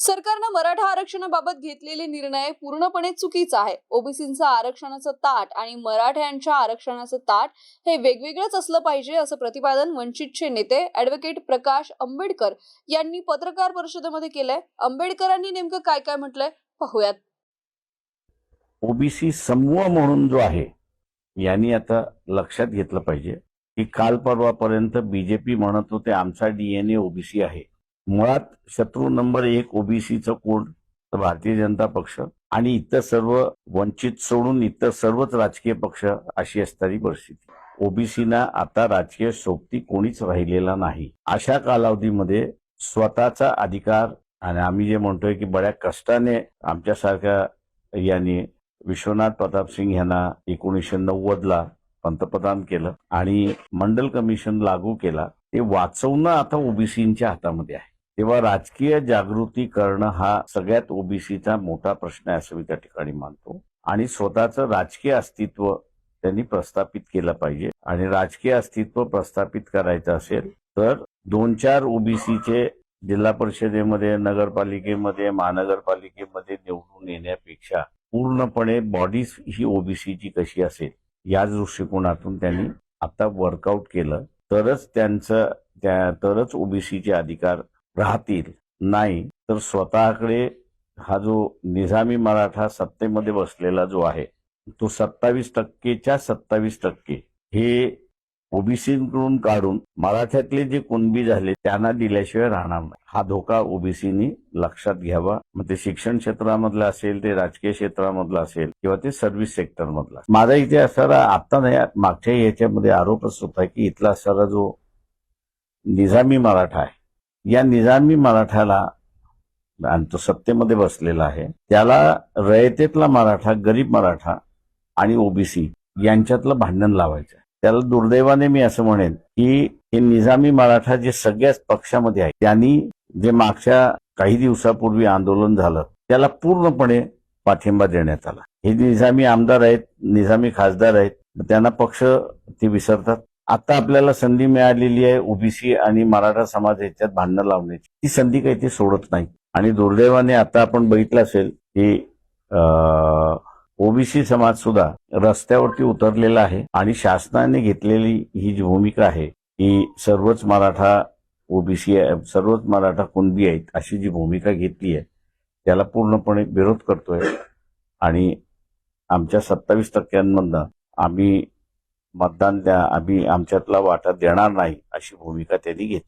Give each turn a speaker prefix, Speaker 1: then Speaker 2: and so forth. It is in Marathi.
Speaker 1: सरकारनं मराठा आरक्षणाबाबत घेतलेले निर्णय पूर्णपणे चुकीचा आहे. ओबीसींचं आरक्षणाचं ताट आणि मराठ्यांच्या आरक्षणाचं ताट हे वेगवेगळंच असलं पाहिजे असं प्रतिपादन वंचितचे नेते ऍडव्होकेट प्रकाश आंबेडकर यांनी पत्रकार परिषदेमध्ये केलंय. आंबेडकरांनी नेमकं काय काय म्हटलंय पाहूयात.
Speaker 2: ओबीसी समूह म्हणून जो आहे यांनी आता लक्षात घेतलं पाहिजे की काल परवापर्यंत बीजेपी म्हणत होते आमचा डीएनए ओबीसी आहे. मुळात शत्रू नंबर एक ओबीसीचं कोण? तर भारतीय जनता पक्ष. आणि इतर सर्व वंचित सोडून इतर सर्वच राजकीय पक्ष अशी असणारी परिस्थिती. ओबीसीना आता राजकीय सोबती कोणीच राहिलेला नाही. अशा कालावधीमध्ये स्वतःचा अधिकार आणि आम्ही जे म्हणतोय की बड्या कष्टाने आमच्यासारख्या यांनी विश्वनाथ प्रताप सिंग यांना एकोणीसशे नव्वद ला पंतप्रधान केलं आणि मंडल कमिशन लागू केला ते वाचवणं आता ओबीसीच्या हातामध्ये आहे. तेव्हा राजकीय जागृती करणं हा सगळ्यात ओबीसीचा मोठा प्रश्न आहे असं मी त्या ठिकाणी मानतो. आणि स्वतःचं राजकीय अस्तित्व त्यांनी प्रस्थापित केलं पाहिजे. आणि राजकीय अस्तित्व प्रस्थापित करायचं असेल तर दोन चार ओबीसीचे जिल्हा परिषदेमध्ये नगरपालिकेमध्ये महानगरपालिकेमध्ये निवडून येण्यापेक्षा पूर्णपणे बॉडी ही ओबीसीची कशी असेल या दृष्टिकोनातून त्यांनी आता वर्कआउट केलं. तरच त्यांचं त्या तरच ओबीसीचे अधिकार राहतील. नाही तर स्वतःकडे हा जो निजामी मराठा सत्तेमध्ये बसलेला जो आहे तो सत्तावीस टक्केच्या सत्तावीस टक्के. हे ओबीसीकडून काढून मराठ्यातले जे कुणबी झाले त्यांना दिल्याशिवाय राहणार नाही. हा धोका ओबीसीनी लक्षात घ्यावा. मग ते शिक्षण क्षेत्रामधलं असेल ते राजकीय क्षेत्रामधलं असेल किंवा ते सर्व्हिस सेक्टरमधलं माझा इथे असणारा आता नाही मागच्या याच्यामध्ये आरोपच होता की इथला असणारा जो निजामी मराठा आहे या निजामी मराठ्याला आणि तो सत्तेमध्ये बसलेला आहे. त्याला रयतेतला मराठा गरीब मराठा आणि ओबीसी यांच्यातलं भांडण लावायचं त्याला दुर्दैवाने मी असं म्हणेन की हे निजामी मराठा जे सगळ्याच पक्षामध्ये आहे त्यांनी जे मागच्या काही दिवसापूर्वी आंदोलन झालं त्याला पूर्णपणे पाठिंबा देण्यात आला. हे निजामी आमदार आहेत निजामी खासदार आहेत त्यांना पक्ष ते विसरतात. आता आपल्याला संधी मिळालेली आहे ओबीसी आणि मराठा समाज याच्यात भांडणं लावण्याची. ती संधी काही ते सोडत नाही. आणि दुर्दैवाने आता आपण बघितलं असेल की ओबीसी समाज सुद्धा रस्त्यावरती उतरलेला आहे आणि शासनाने घेतलेली ही जी भूमिका आहे की सर्वच मराठा ओबीसी सर्वच मराठा कुणबी आहेत अशी जी भूमिका घेतली आहे त्याला पूर्णपणे विरोध करतोय. आणि आमच्या सत्तावीस टक्क्यांमधनं आम्ही मतदान द्या आम्ही आमच्यातला वाटा देणार नाही अशी भूमिका त्यांनी घेतली.